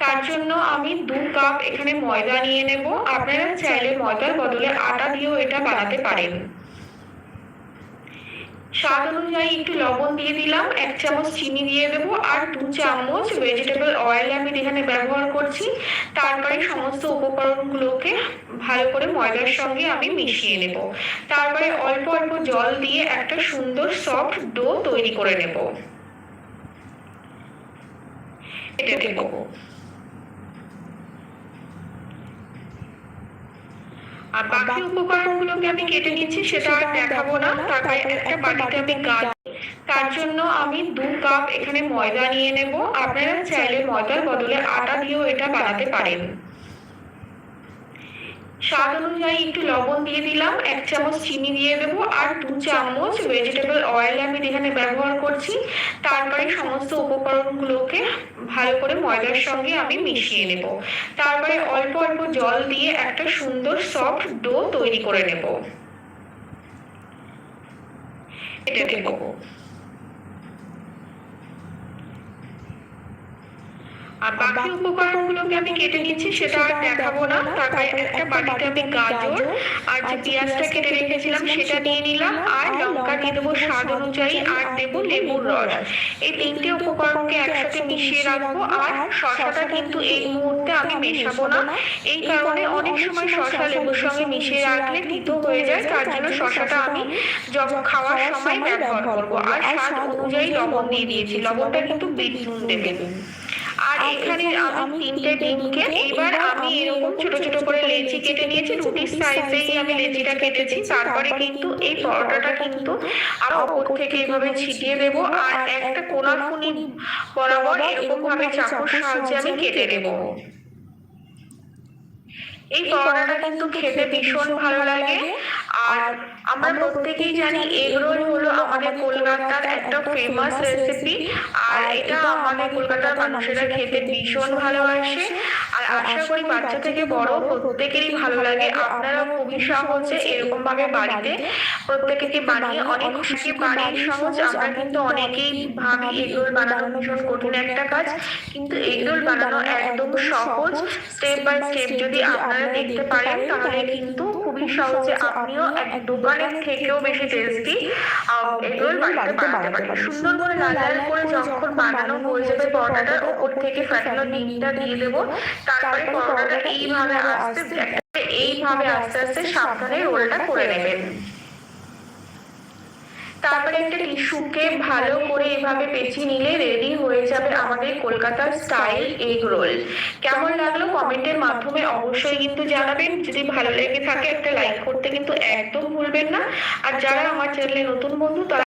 তার জন্য আমি দু কাপ এখানে ময়দা নিয়ে নেব। আপনারা চাইলে ময়দার বদলে আটা দিয়েও এটা বানাতে পারেন। স্বাদ অনুযায়ী একটু লবণ দিয়ে দিলাম, এক চামচ চিনি দিয়ে দেবো আর দু চামচ ভেজিটেবল অয়েল আমি এখানে ব্যবহার করছি, তারপরে সমস্ত উপকরণগুলোকে ভালো করে ময়দার সঙ্গে আমি মিশিয়ে নেব। তারপরে অল্প অল্প জল দিয়ে একটা সুন্দর সফট ডো তৈরি করে নেব। এটা নেব আর বাকি উপকরণগুলোকে আমি কেটে নিচ্ছি সেটা আর দেখাবো না। তারপরে একটা বাটিতে আমি গাছ তার জন্য আমি দু কাপ এখানে ময়দা নিয়ে নেব। আপনারা চাইলে ময়দার বদলে আটা দিয়েও এটা বানাতে পারেন। স্বাদ অনুযায়ী একটু লবণ দিয়ে দিলাম, এক চামচ চিনি দিয়ে দেবো আর দু চামচ ভেজিটেবল অয়েল আমি এখানে ব্যবহার করছি। তারপরে সমস্ত উপকরণগুলোকে ভালো করে ময়দার সঙ্গে আমি মিশিয়ে নেব। তারপরে অল্প অল্প জল দিয়ে একটা সুন্দর সফট ডো তৈরি করে নেব। এটা দেবো। আর বাকি উপকরণগুলোকে আমি কেটে নিচ্ছি সেটা আর দেখাবো না। তারপরে একটা বাটিতে আমি গাজর আর যে পেঁয়াজটা কেটে রেখেছিলাম সেটা নিয়ে নিলাম আর লঙ্কা দিয়ে দেবো স্বাদ অনুযায়ী আর দেবো লেবুর রস। এই তিনটে উপকরণকে একসাথে মিশিয়ে রাখব আর শশাটা কিন্তু এই মুহূর্তে আমি মেশাবো না। এই কারণে অনেক সময় শশা লেবুর সঙ্গে মিশিয়ে রাখলে তিতো হয়ে যায় তার জন্য শশাটা আমি যখন খাওয়ার সময় ব্যবহার করব। আর স্বাদ অনুযায়ী লবণ দিয়ে দিয়েছি। লবণটা কিন্তু বিট নুন দেবেন আর এখানে আমি তিনটে ডিমকে এবার আমি এরকম ছোট ছোট করে লেচি কেটে নিয়েছি রুটির সাইজেই আমি লেচিটা কেটেছি। তারপরে কিন্তু এই পরোটাটা কিন্তু আমি ওপর থেকে এভাবে ছিটিয়ে দেবো আর একটা কোনাকুনি বরাবর এরকম ভাবে চাকুর সাহায্যে আমি কেটে দেবো। এই পরোটাটা কিন্তু খেতে ভীষণ ভালো লাগে। আর আমরা প্রত্যেকেই জানি এগ রোল হলো আমাদের কলকাতার একটা ফেমাস রেসিপি আর এটা আমাদের কলকাতার মানুষেরা খেতে ভীষণ ভালোবাসে। আশা করি বাচ্চা থেকে বড় প্রত্যেকেরই ভালো লাগে। আপনারা খুবই সহজে এরকম ভাবে বাড়িতে প্রত্যেকে বানিয়ে অনেক খুশি বাড়ির সহজ আমরা কিন্তু অনেকেই ভাবি এগরোল বানানো ভীষণ কঠিন একটা কাজ। কিন্তু এগরোল বানানো একদম সহজ স্টেপ বাই স্টেপ যদি আপনারা দেখতে পারেন তাহলে কিন্তু খুবই সহজে আপনিও এক দোকানের থেকেও বেশি টেস্টি বাড়িতে বানাতে পারেন। সুন্দর করে লাল লাল করে যখন বানানো হয়ে যাবে পরোটাটার ওপর থেকে ফাটানো ডিমটা দিয়ে দেবো তারপরে পরোটাটা এইভাবে আস্তে এইভাবে আস্তে আস্তে সাবধানে রোলটা করে নেবেন তারপরে একটা টিস্যুকে ভালো করে এভাবে পেঁচিয়ে নিলে রেডি হয়ে যাবে আমাদের কলকাতার স্টাইল এগ রোল। কেমন লাগল কমেন্টের মাধ্যমে অবশ্যই কিন্তু জানাবেন। যদি ভালো লেগে থাকে একটা লাইক করতে কিন্তু একদম ভুলবেন না। আর যারা আমার চ্যানেলে নতুন বন্ধু তারা